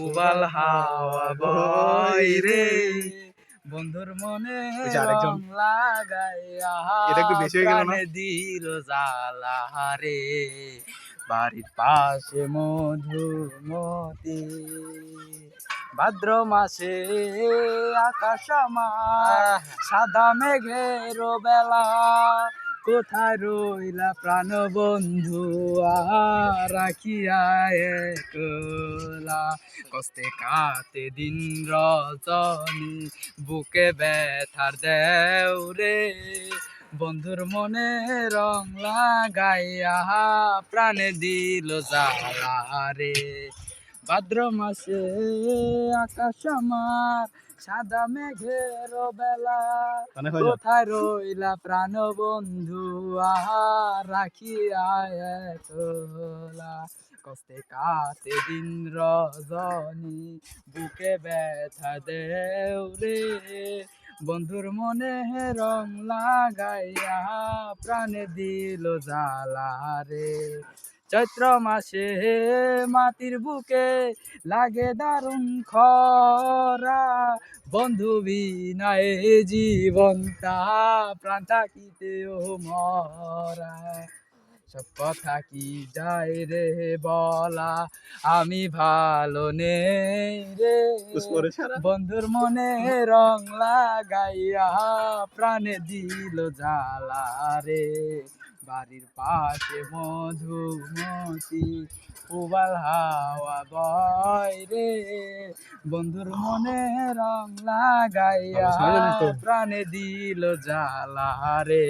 উবাল হাওয়া বয় রে বন্ধুর মনে। রং লাগাইয়া এটা একটু বেশি হয়ে গেল না? দিল জ্বালা রে বাড়ির পাশে মধুমতি ভাদ্র মাসে আকাশ আমার সাদা মেঘের বেলা কোথায় রইলা প্রাণ বন্ধু রাখিয়া একলা কষ্টে কাতে দিন রজনী। বুকে ব্যথার দেও রে, বন্ধুর মনে রং লাগাইয়া প্রাণে দিল রে। ভাদ্র মাসে আকাশ আমার সাদা মেঘের বেলা কোথায় রইলা প্রাণ বন্ধু? আহা রাখিয়া একলা। কষ্টে কাতে দিন রজনী বুকে ব্যথা দেও রে। বন্ধুর মনে রং লাগাইয়া প্রাণে দিল জ্বালা রে। চৈত্র মাসে মাটির বুকে লাগে দারুণ খরা। বন্ধু বিনায় জীবনটা প্রাণ থাকিতেও মরা। সব কথা কি যায় রে বলা? আমি ভালো নেই রে। বন্ধুর মনে রং লাগাইয়া প্রাণে দিল জ্বালা রে। বাড়ির পাশে মধুমতি উবাল হাওয়া বয় রে। বন্ধুর মনে রং লাগাইয়া প্রাণে দিল জ্বালা রে।